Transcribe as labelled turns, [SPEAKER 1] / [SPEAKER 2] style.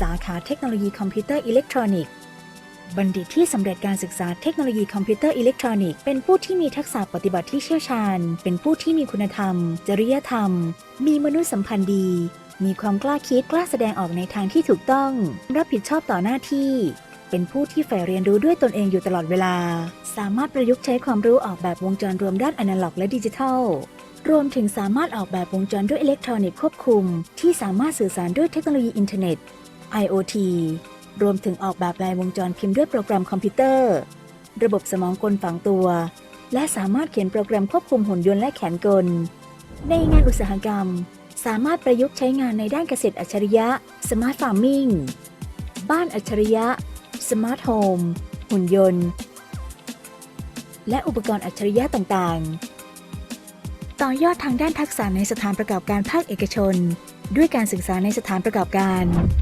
[SPEAKER 1] สาขาเทคโนโลยีคอมพิวเตอร์อิเล็กทรอนิกส์ บัณฑิตที่สำเร็จการศึกษาเทคโนโลยีคอมพิวเตอร์อิเล็กทรอนิกส์ เป็นผู้ที่มีทักษะปฏิบัติที่เชี่ยวชาญ เป็นผู้ที่มีคุณธรรม จริยธรรม มีมนุษยสัมพันธ์ดี มีความกล้าคิดกล้าแสดงออกในทางที่ถูกต้อง รับผิดชอบต่อหน้าที่ เป็นผู้ที่ใฝ่เรียนรู้ด้วยตนเองอยู่ตลอดเวลา สามารถประยุกต์ใช้ความรู้ออกแบบวงจรรวมด้านอนาล็อก และดิจิทัลรวมถึงสามารถออกแบบวงจรด้วยอิเล็กทรอนิกส์ควบคุม ที่สามารถสื่อสารด้วยเทคโนโลยีอินเทอร์เน็ต IoT รวมถึงออกแบบลายวงจรพิมพ์ด้วยโปรแกรมคอมพิวเตอร์ ระบบสมองกลฝังตัว และสามารถเขียนโปรแกรมควบคุมหุ่นยนต์และแขนกล ในงานอุตสาหกรรม สามารถประยุกต์ใช้งานในด้านเกษตรอัจฉริยะ Smart Farming บ้านอัจฉริยะ Smart Home หุ่นยนต์ และอุปกรณ์อัจฉริยะต่างๆ ต่อยอดทางด้านทักษะในสถานประกอบการภาคเอกชน ด้วยการศึกษาในสถานประกอบการ